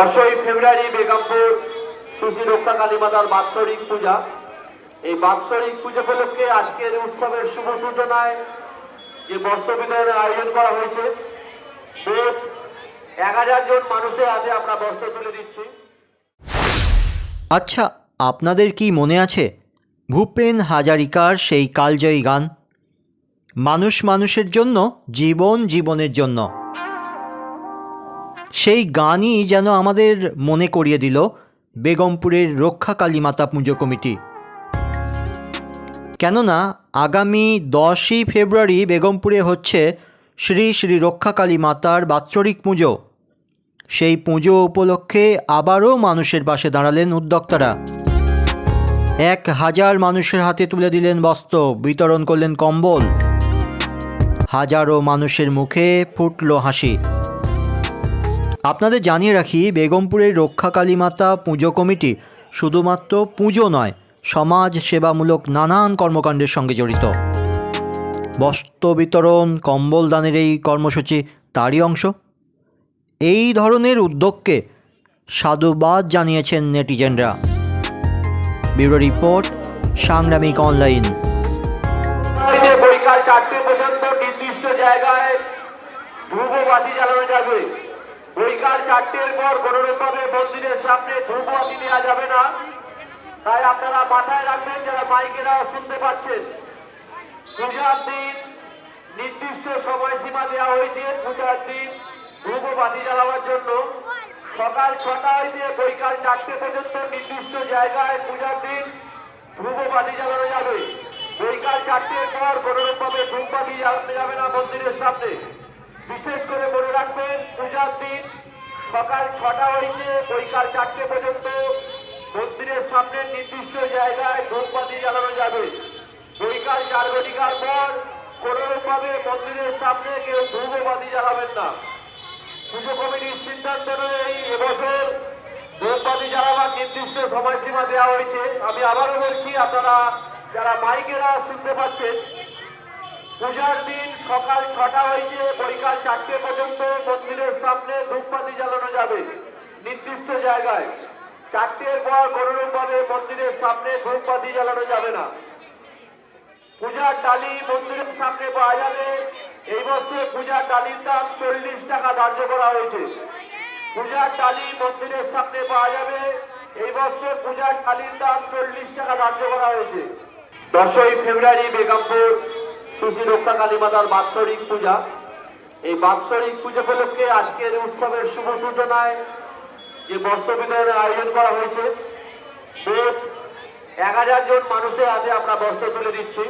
দশই ফেব্রুয়ারি বেগমপুর সুশী রক্ষা কালী মাতার বাৎসরিক পূজা। এই বাৎসরিক পুজো উপলক্ষে আজকের উৎসবের শুভ সূচনায় যে বস্ত্র বিতরণের আয়োজন করা হয়েছে এক হাজার জন মানুষের হাতে আমরা বস্ত্র তুলে দিচ্ছি। আচ্ছা আপনাদের কি মনে আছে ভূপেন হাজারিকার সেই কালজয়ী গান? মানুষ মানুষের জন্য, জীবন জীবনের জন্য। সেই গানই যেন আমাদের মনে করিয়ে দিল বেগমপুরের রক্ষা কালীমাতা পুজো কমিটি। কেননা আগামী দশই ফেব্রুয়ারি বেগমপুরে হচ্ছে শ্রী শ্রী রক্ষা কালী মাতার বাৎসরিক পুজো। সেই পুজো উপলক্ষে আবারও মানুষের পাশে দাঁড়ালেন উদ্যোক্তারা। এক হাজার মানুষের হাতে তুলে দিলেন বস্ত্র, বিতরণ করলেন কম্বল। হাজারো মানুষের মুখে ফুটল হাসি। আপনাদের জানিয়ে রাখি, বেগমপুরের রক্ষাকালী মাতা পুজো কমিটি শুধুমাত্র পুজো নয়, সমাজ সেবামূলক নানান কর্মকাণ্ডের সঙ্গে জড়িত। বস্ত্র বিতরণ, কম্বল দানের এই কর্মসূচি তারই অংশ। এই ধরনের উদ্যোগকে সাধুবাদ জানিয়েছেন নেটিজেনরা। ব্যুরো রিপোর্ট, সাংগ্রামিক অনলাইন। জায়গায় ধ্রুব বাতি যাবে বৈকাল চারটের পর কোনোরকমভাবে মন্দিরের সামনে ধ্রুব বাতি দেওয়া যাবে না। তাই আপনারা মাথায় রাখবেন যারা মাইকেরা শুনতে পাচ্ছেন। পূজার দিন নির্দিষ্ট সময়সীমা দেওয়া হয়েছে পূজার দিন ধ্রুব বাতি জ্বালানোর জন্য। সকাল ছটা হইতে বৈকাল চারটে পর্যন্ত নির্দিষ্ট জায়গায় পূজার দিন ধ্রুব বাতি জ্বালানো যাবে। বৈকাল চারটের পর কোনোরকমভাবে ধূপ বাতি জ্বালানো যাবে না মন্দিরের সামনে। বিশেষ করে মনে রাখবেন পূজার সকাল ছটা হইতে বৈকাল চারটে পর্যন্ত মন্দিরের সামনে নির্দিষ্ট জায়গায় ধূপবাতি জ্বালানো যাবে। বৈকাল চার ঘটিকার পর কোনোরকমভাবে মন্দিরের সামনে কেউ ধূপবাতি জ্বালাবেন না। পুজো কমিটির সিদ্ধান্ত অনুযায়ী এবছর ধূপবাতি জ্বালাবার নির্দিষ্ট সময়সীমা দেওয়া হয়েছে। আমি আবারও বলছি, আপনারা যারা মাইকেরা শুনতে পাচ্ছেন, পূজার দিন সকাল ছটা হয়েছে বৈকাল চারটে পর্যন্ত মন্দিরের সামনে ধূপবাতি জ্বালানো যাবে নির্দিষ্ট জায়গায় চারটের পর কোনোরকমভাবে মন্দিরের সামনে ধূপবাতি জ্বালানো যাবে না। পূজার ডালি মন্দিরের সামনে পাওয়া যাবে। এই বছর পূজার ডালির দাম চল্লিশ টাকা ধার্য করা হয়েছে। পূজার ডালি মন্দিরের সামনে পাওয়া যাবে। এই বছর পূজার ডালির দাম চল্লিশ টাকা ধার্য করা হয়েছে। দশই ফেব্রুয়ারি বেগমপুর সুশী রক্ষা কালী মাতার বাৎসরিক পূজা। এই বাৎসরিক পুজো উপলক্ষে আজকের উৎসবের শুভ সূচনায় যে বস্ত্র বিতরণের আয়োজন করা হয়েছে এক হাজার জন মানুষের হাতে আমরা বস্ত্র তুলে দিচ্ছি।